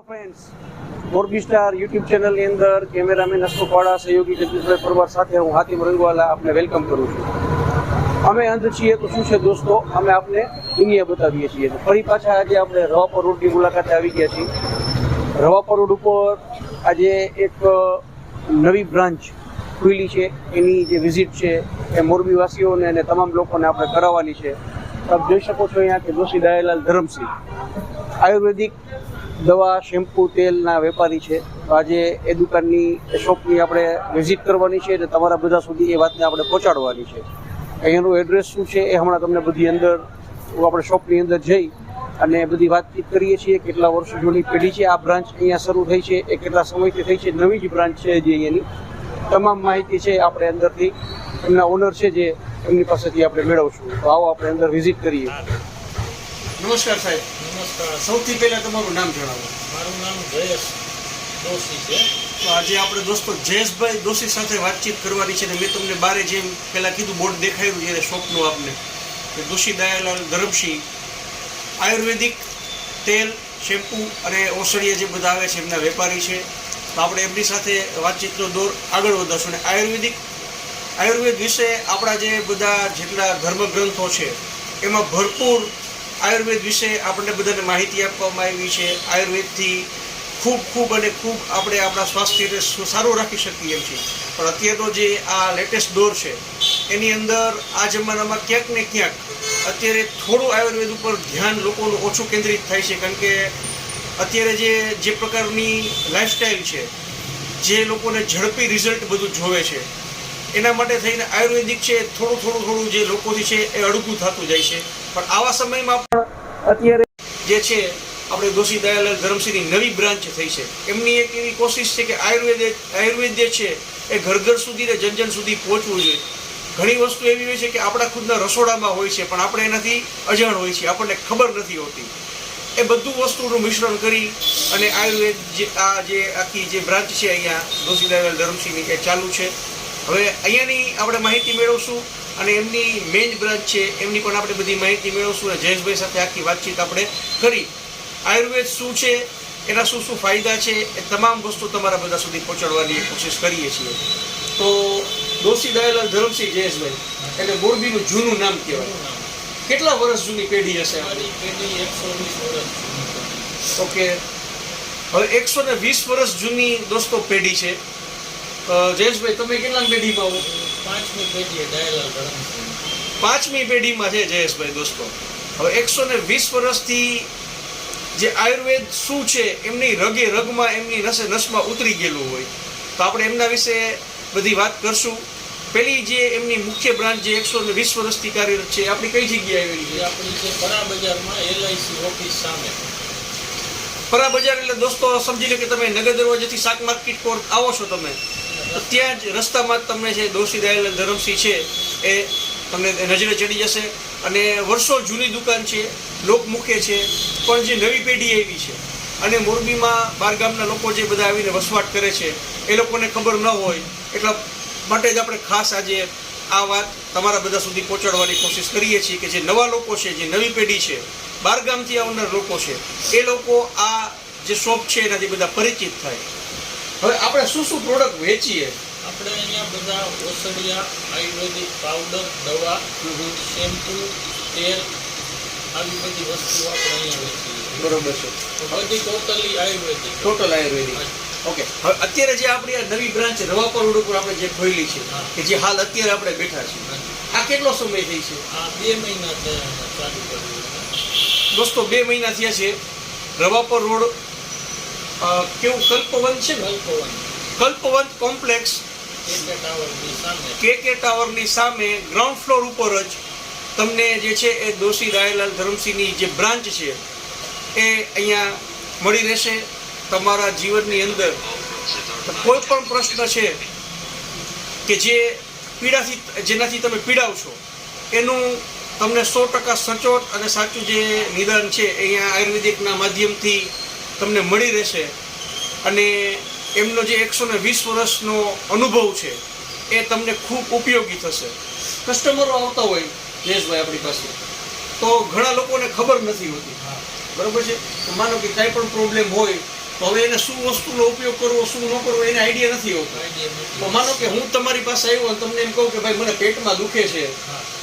Hello friends Morbi star YouTube ચેનલની અંદર cameraman અશોકવાળા સહયોગી જગદીશભાઈ પરવાર સાથે હું હાતિમ રંગવાલા આપને વેલકમ કરું છું. અમે અંધ છીએ તો શું છે દોસ્તો? અમે આપને દુનિયા બતાવીએ છીએ. ફરી પાછા આજે આપણે રવાપર રોડની મુલાકાતે આવી ગયા છીએ. રવાપર રોડ ઉપર આજે એક નવી બ્રાન્ચ ખુલી છે. એની જે વિઝિટ છે એ મોરબીવાસીઓને અને તમામ લોકોને આપણે કરાવવાની છે. આપ જોઈ શકો છો અહીંયા કે જોશી દયાલાલ ધરમસિંહ આયુર્વેદિક દવા, શેમ્પૂ, તેલના વેપારી છે. આજે એ દુકાનની શોપની આપણે વિઝિટ કરવાની છે અને તમારા બધા સુધી એ વાતને આપણે પહોંચાડવાની છે. અહીંયાનું એડ્રેસ શું છે એ હમણાં તમને બધી અંદર આપણે શોપની અંદર જઈ અને બધી વાતચીત કરીએ છીએ કેટલા વર્ષો જૂની પેઢી છે. આ બ્રાન્ચ અહીંયા શરૂ થઈ છે. એ કેટલા સમયથી થઈ છે? નવી જ બ્રાન્ચ છે જે અહીંયાની. તમામ માહિતી છે આપણે અંદરથી. એમના ઓનર છે જે એમની પાસેથી આપણે મેળવશું. તો આવો આપણે અંદર વિઝિટ કરીએ. નમસ્કાર સાહેબ. સૌથી પહેલા તમારું નામ જણાવો. મારું નામ જયેશ દોશી છે. તો આજે આપણે દોસ્તો જયેશભાઈ દોશી સાથે વાતચીત કરવાની છે ને મેં તમને બારે જેમ પહેલાં કીધું બોર્ડ દેખાયું છે શોપનું આપને. કે દોશી દયાલાલ ધરમસિંહ આયુર્વેદિક તેલ શેમ્પૂ અને ઔષધીય જે બધા આવે છે એમના વેપારી છે. તો આપણે એમની સાથે વાતચીતનો દોર આગળ વધારશું અને આયુર્વેદિક આયુર્વેદ વિશે આપણા જે બધા જેટલા ધર્મગ્રંથો છે એમાં ભરપૂર આયુર્વેદ વિશે આપણને બધાને માહિતી આપવામાં આવી છે. આયુર્વેદથી ખૂબ ખૂબ અને ખૂબ આપણે આપણા સ્વાસ્થ્યને સારું રાખી શકીએ એમ છીએ. પણ અત્યારનો જે આ લેટેસ્ટ દોર છે, એની અંદર આ જમાનામાં ક્યાંક ને ક્યાંક અત્યારે થોડું આયુર્વેદ ઉપર ધ્યાન લોકોનું ઓછું કેન્દ્રિત થાય છે. કારણ કે અત્યારે જે જે પ્રકારની લાઈફસ્ટાઈલ છે, જે લોકોને ઝડપી રિઝલ્ટ બધું જોવે છે, એના માટે થઈને આયુર્વેદિક છે થોડું થોડું થોડું જે લોકોથી છે એ અડગું થતું જાય છે. પણ આવા સમયમાં અત્યારે જે છે આપણે દોશી દયાલાલ ધરમસિંહની નવી બ્રાન્ચ થઈ છે. એમની એક એવી કોશિશ છે કે આયુર્વેદ આયુર્વેદ જે છે એ ઘર ઘર સુધી ને જન જન સુધી પહોંચવું જોઈએ. ઘણી વસ્તુ એવી હોય છે કે આપણા ખુદના રસોડામાં હોય છે પણ આપણે એનાથી અજાણ હોય છે આપણને ખબર નથી હોતી. એ બધું વસ્તુનું મિશ્રણ કરી અને આયુર્વેદ જે આ જે આખી જે બ્રાન્ચ છે અહીંયા દોશી દયાલાલ ધરમસિંહની એ ચાલુ છે. હવે અહીંયાની આપણે માહિતી મેળવશું. અને એમની મેઇન બ્રાન્ચ છે એમની પણ આપણે બધી માહિતી મેળવશું અને જયેશભાઈ સાથે આખી વાતચીત આપણે કરી. આયુર્વેદ શું છે એના શું શું ફાયદા છે એ તમામ વસ્તુ તમારા બધા સુધી પહોંચાડવાની કોશિશ કરીએ છીએ. તો દોશી દયાલાલ ધરમસિંહ જયેશભાઈ એટલે મોરબીનું જૂનું નામ કહેવાય. કેટલા વર્ષ જૂની પેઢી હશે? પેઢી એકસો વીસ વર્ષ. ઓકે. હવે એકસો ને વીસ વર્ષ જૂની દોસ્તો પેઢી છે. જયેશભાઈ તમે કેટલા પેઢીમાં હો? પાંચમી પેઢીમાં છે જયેશભાઈ દોસ્તો. હવે એકસો ને વીસ વર્ષથી જે આયુર્વેદ શું છે એમની રગે રગમાં એમની નસે નસમાં ઉતરી ગયેલું હોય. તો આપણે એમના વિશે બધી વાત કરશું. પેલી જે એમની મુખ્ય બ્રાન્ચ જે એકસો ને વીસ વર્ષથી કાર્યરત છે એ આપણી કઈ જગ્યાએ આવેલી છે? આપણી છે પરા બજારમાં એલઆઈસી ઓફિસ સામે. પરા બજાર એટલે દોસ્તો સમજી લો કે તમે નગર દરવાજેથી શાક માર્કેટ કોર્ટ આવો છો તમે. ત્યાં જ રસ્તામાં જ તમને છે, દોશી દયાલ ધરમસિંહ છે, એ તમને નજરે ચડી જશે. અને વર્ષો જૂની દુકાન છે, લોકમુખે છે, પણ જે નવી પેઢી એવી છે. અને મોરબીમાં બાર ગામના લોકો જે બધા આવીને વસવાટ કરે છે, એ લોકોને ખબર ન હોય, એટલા માટે જ આપણે ખાસ આજે આ વાત તમારા બધા સુધી પહોંચાડવાની કોશિશ કરીએ છીએ કે જે નવા લોકો છે, જે નવી પેઢી છે, બાર ગામથી આવનાર લોકો છે, એ લોકો આ જે શોપ છે, એનાથી બધા પરિચિત થાય. હવે આપણે શું શું પ્રોડક્ટ વેચીએ? આપણે અહીંયા બધા ઓસડિયા આયુર્વેદિક પાવડર દવા શેમ્પુ તેલ આવી બધી વસ્તુઓ આપણે અહીંયા વેચીએ બરોબર છે. બધી totally Ayurvedic. Total Ayurvedic. Okay હવે અત્યારે જે આપણી આ નવી બ્રાન્ચ રવાપર રોડ ઉપર આપણે જે ખોલી છે કે જે હાલ અત્યારે આપણે બેઠા છીએ આ કેટલો સમય થઈ છે? આ બે મહિના થયા ચાલુ કર્યું દોસ્તો બે મહિના થયા છે. રવાપર રોડ કેવું કલ્પવંત છે ને? કલ્પવન. કલ્પવંત કોમ્પ્લેક્સ. કે કે ટાવરની સામે. ગ્રાઉન્ડ ફ્લોર ઉપર જ તમને જે છે એ દોશી રાયલાલ ધરમસિંહની જે બ્રાન્ચ છે એ અહીંયા મળી રહેશે તમારા જીવનની અંદર. કોઈ પણ પ્રશ્ન છે કે જે પીડાથી જેનાથી તમે પીડાવ છો એનું તમને સો ટકા સચોટ અને સાચું જે નિદાન છે અહીંયા આયુર્વેદિકના માધ્યમથી તમને મળી રહેશે. અને એમનો જે એકસો ને વીસ વર્ષનો અનુભવ છે, એ તમને ખૂબ ઉપયોગી થશે. કસ્ટમરો આવતા હોય, જયેશભાઈ આપણી પાસે, તો ઘણા લોકોને ખબર નથી હોતી. બરોબર છે? માનો કે કાંઈ પણ પ્રોબ્લેમ હોય તો હવે એને શું વસ્તુનો ઉપયોગ કરવો શું ન કરવો એને આઈડિયા નથી હોતો. તો માનો કે હું તમારી પાસે આવ્યો અને તમને એમ કહું કે ભાઈ મને પેટમાં દુખે છે.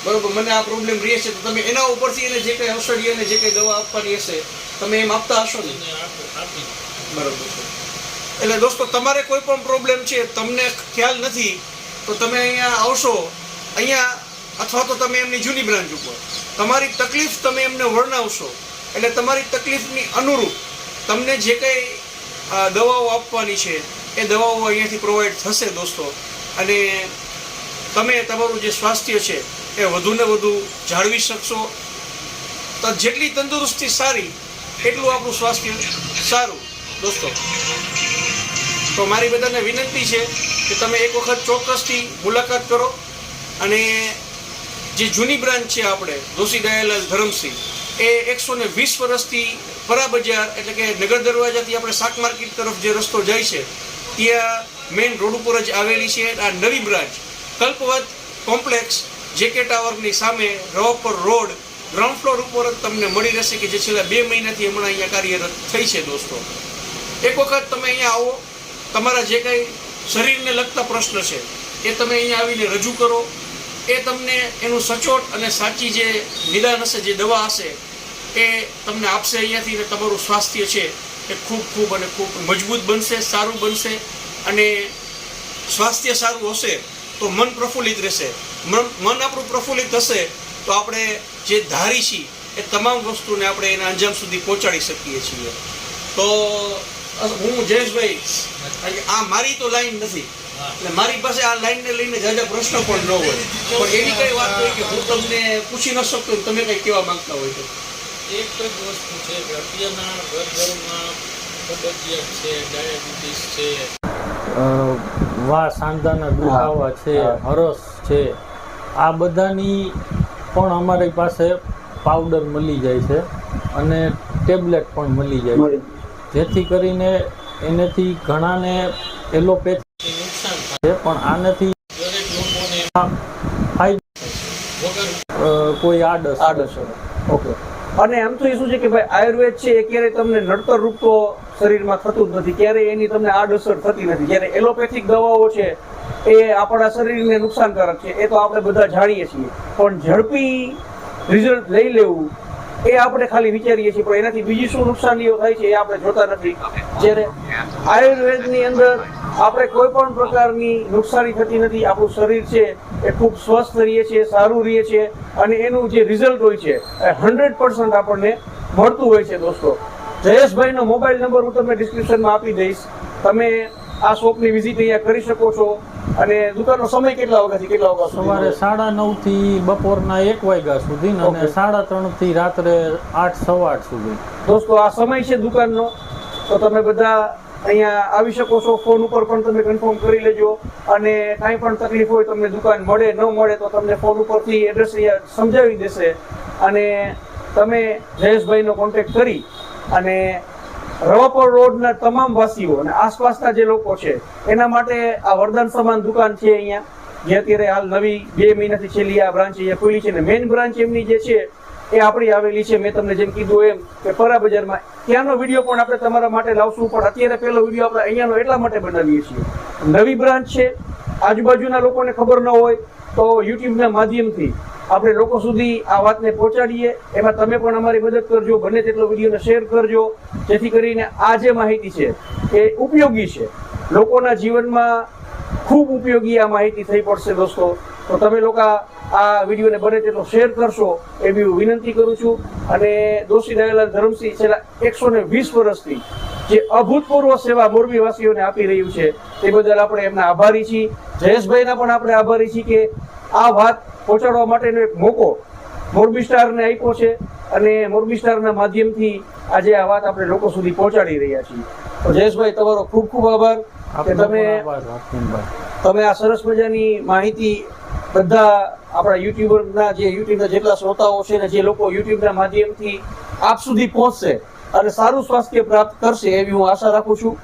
બરોબર મને આ પ્રોબ્લેમ રહે છે તો તમે એના ઉપરથી એને જે કંઈ ઔષધિ અને જે કંઈ દવા આપવાની હશે તમે એમ આપતા હશો ને? બરોબર. એટલે દોસ્તો તમારે કોઈ પણ પ્રોબ્લેમ છે તમને ખ્યાલ નથી તો તમે અહીંયા આવશો અહીંયા અથવા તો તમે એમની જૂની બ્રાન્ચ ઉપર. તમારી તકલીફ તમે એમને વર્ણવશો. એટલે તમારી તકલીફની અનુરૂપ તમને જે કંઈ દવાઓ આપવાની છે, એ દવાઓ અહીંયાથી પ્રોવાઈડ થશે દોસ્તો. અને તમે તમારું જે સ્વાસ્થ્ય છે, એ વધુને વધુ જાળવી શકશો. તો જેટલી તંદુરસ્તી સારી, એટલું આપણું સ્વાસ્થ્ય સારું, દોસ્તો. તો મારી બધાને વિનંતી છે કે તમે એક વખત ચોક્કસથી મુલાકાત કરો. અને જે જૂની બ્રાન્ચ છે આપણે દોશી દયાલાલ ધરમસિંહ એ એકસો ને વીસ વર્ષથી પરા બજાર એટલે કે નગર દરવાજાથી આપણે શાક માર્કેટ તરફ જે રસ્તો જાય છે, ત્યાં મેઇન રોડ ઉપર જ આવેલી છે આ નવી બ્રાન્ચ. કલ્પવત કોમ્પ્લેક્સ, જેકે ટાવરની સામે રવાપર રોડ, ગ્રાઉન્ડ ફ્લોર ઉપર જ તમને મળી રહેશે કે જે છેલ્લા બે મહિનાથી હમણાં અહીંયા કાર્યરત થઈ છે દોસ્તો. એક વખત તમે અહીંયા આવો, તમારા જે કંઈ શરીરને લગતા પ્રશ્ન છે, એ તમે અહીંયા આવીને રજૂ કરો. એ તમને એનું સચોટ અને સાચી જે નિદાન હશે, જે દવા હશે એ તમને આપશે અહીંયાથી ને તમારું સ્વાસ્થ્ય છે એ ખૂબ ખૂબ અને ખૂબ મજબૂત બનશે સારું બનશે અને સ્વાસ્થ્ય સારું હશે તો મન પ્રફુલ્લિત રહેશે. મન આપણું પ્રફુલ્લિત થશે તો આપણે જે ધારી છીએ એ તમામ વસ્તુને આપણે એના અંજામ સુધી પહોંચાડી શકીએ છીએ. તો હું જયેશભાઈ આ મારી તો લાઈન નથી. એટલે મારી પાસે આ લાઈનને લઈને જાજા પ્રશ્ન પણ ન હોય. પણ એવી કઈ વાત હોય કે હું તમને પૂછી ન શકતો તમે કઈ કહેવા માંગતા હોય તો. એક જ વસ્તુ છે કે અત્યારના ઘર ઘરમાં કબજિયાત છે ડાયાબિટીસ છે. વા સાંધાના દુખાવા છે હરસ છે. આ બધાની પણ અમારી પાસે પાવડર મળી જાય છે અને ટેબ્લેટ પણ મળી જાય છે. જેથી કરીને એનેથી ઘણાને એલોપેથી નુકસાન થાય. છે પણ આનાથી દરેક લોકોને ફાયદો કોઈ આડસ આડઅસર. ઓકે અને આમ તો એ શું છે કે ભાઈ આયુર્વેદ છે એ ક્યારેય તમને નડતર રૂપ તો શરીરમાં થતું જ નથી. ક્યારેય એની તમને આડઅસર થતી નથી. જ્યારે એલોપેથિક દવાઓ છે, એ આપણા શરીરને નુકસાનકારક છે. એ તો આપણે બધા જાણીએ છીએ. પણ ઝડપી રિઝલ્ટ લઈ લેવું, એ આપણે ખાલી વિચારીએ છીએ. પણ એનાથી બીજી શું નુકસાનીઓ થાય છે એ આપણે જોતા નથી. જ્યારે આયુર્વેદની અંદર આપણે કોઈ પણ પ્રકારની નુકસાની થતી નથી. આપણું શરીર છે એ ખૂબ સ્વસ્થ રહીએ છીએ સારું રહીએ છીએ અને એનું જે રિઝલ્ટ હોય છે એ હંડ્રેડ પર્સન્ટ આપણને મળતું હોય છે દોસ્તો. જયેશભાઈનો મોબાઈલ નંબર હું તમને ડિસ્ક્રિપ્શનમાં આપી દઈશ. તમે આ શોપની વિઝિટ અહીંયા કરી શકો છો. અને દુકાનનો સમય કેટલા વાગ્યાથી કેટલા વાગ્યા સવારે સાડા નવથી બપોરના એક વાગ્યા સુધી અને સાડા ત્રણથી રાત્રે આઠ સવા આઠ સુધી. દોસ્તો આ સમય છે દુકાનનો. તો તમે બધા અહીંયા આવી શકો છો. ફોન ઉપર પણ તમે કન્ફર્મ કરી લેજો. અને કાંઈ પણ તકલીફ હોય તમને દુકાન મળે, ન મળે, તો તમને ફોન ઉપરથી એડ્રેસ અહીંયા સમજાવી દેશે. અને તમે જયેશભાઈનો કોન્ટેક્ટ કરી અને રવાપર રોડના તમામ વાસીઓ અને આસપાસના જે લોકો છે, એના માટે આ વરદાન સમાન દુકાન છે અહીંયા. જે અત્યારે હાલ નવી બે મહિનાથી છેલ્લી આ બ્રાન્ચ અહીંયા ખુલી છે. ને મેઇન બ્રાન્ચ એમની જે છે એ આપણી આવેલી છે. મેં તમને જેમ કીધું એમ કે પરા બજારમાં ત્યાંનો વીડિયો પણ આપણે તમારા માટે લાવશું, પણ અત્યારે પહેલો વીડિયો આપણે અહીંયાનો એટલા માટે બનાવીએ છીએ. નવી બ્રાન્ચ છે. આજુબાજુના લોકોને ખબર ન હોય તો યુટ્યુબના માધ્યમથી આપણે લોકો સુધી આ વાતને પહોંચાડીએ. એમાં તમે પણ અમારી મદદ કરજો, બને તેટલો વિડીયોને શેર કરજો, જેથી કરીને આ જે માહિતી છે એ ઉપયોગી છે. લોકોના જીવનમાં ખૂબ ઉપયોગી આ માહિતી થઈ પડશે દોસ્તો. તો તમે લોકો આ વિડીયોને બને તેટલો શેર કરશો એવી હું વિનંતી કરું છું. અને દોશી દયાલાલ ધરમસિંહ છેલ્લા એકસો ને વીસ વર્ષથી જે અભૂતપૂર્વ સેવા મોરબીવાસીઓને આપી રહ્યું છે તે બદલ આપણે એમના આભારી છીએ. જયેશભાઈના પણ આપણે આભારી છીએ કે આ વાત પહોંચાડવા માટેનો એક મોકો મોરબી સ્ટારને આપ્યો છે અને મોરબી સ્ટારના માધ્યમથી આજે આ વાત આપણે લોકો સુધી પહોંચાડી રહ્યા છીએ. જયેશભાઈ તમારો ખૂબ ખૂબ આભાર. કે તમે તમે આ સરસ મજાની માહિતી બધા આપણા યુટ્યુબરના જે યુટ્યુબના જેટલા શ્રોતાઓ છે ને જે લોકો યુટ્યુબના માધ્યમથી આપ સુધી પહોંચશે અને સારું સ્વાસ્થ્ય પ્રાપ્ત કરશે એવી હું આશા રાખું છું.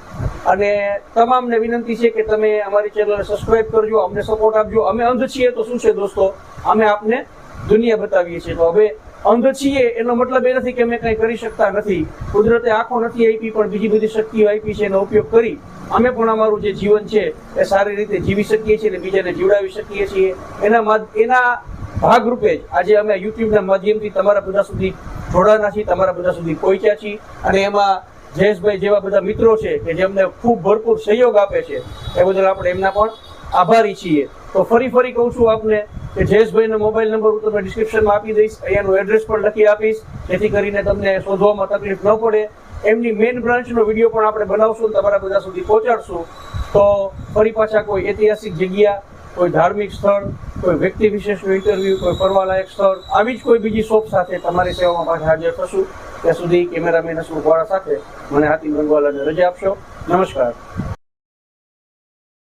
અને તમામને વિનંતી છે કે તમે અમારી ચેનલને સબસ્ક્રાઇબ કરજો, અમને સપોર્ટ આપજો. અમે અંધ છીએ તો શું છે દોસ્તો? અમે આપને દુનિયા બતાવીએ છીએ. તો હવે અંધ છીએ એનો મતલબ એ નથી કે અમે કંઈ કરી શકતા નથી. કુદરતે આંખો નથી આપી પણ બીજી બધી શક્તિઓ આપી છે એનો ઉપયોગ કરી અમે પણ અમારું જે જીવન છે એ સારી રીતે જીવી શકીએ છીએ અને બીજાને જીવડાવી શકીએ છીએ. એના એના ભાગરૂપે જ આજે અમે યુટ્યુબના માધ્યમથી તમારા બધા સુધી જોડાના છીએ, તમારા બધા સુધી પહોંચ્યા છીએ. અને એમાં જયેશભાઈ જેવા બધા મિત્રો છે કે જે અમને ખૂબ ભરપૂર સહયોગ આપે છે, એ બદલ આપણે એમના પણ આભારી છીએ. તો ફરી ફરી કહું છું આપને કે જયેશભાઈનો મોબાઈલ નંબર હું તમને ડિસ્ક્રિપ્શનમાં આપી દઈશ. અહીંયાનું એડ્રેસ પણ લખી આપીશ. જેથી કરીને તમને શોધવામાં તકલીફ ન પડે. એમની મેઇન બ્રાન્ચનો વીડિયો પણ આપણે બનાવશું તમારા બધા સુધી પહોંચાડશું. તો ફરી પાછા કોઈ ઐતિહાસિક જગ્યા, કોઈ ધાર્મિક સ્થળ, કોઈ વ્યક્તિ વિશેષનું ઇન્ટરવ્યુ કોઈ ફરવાલાયક સ્થળ, આવી જ કોઈ બીજી શોપ સાથે તમારી સેવામાં પાછા હાજર થશું. ત્યાં સુધી કેમેરામેન અશોક વાળા સાથે મને હાથી રંગવાલાને રજા આપશો. નમસ્કાર.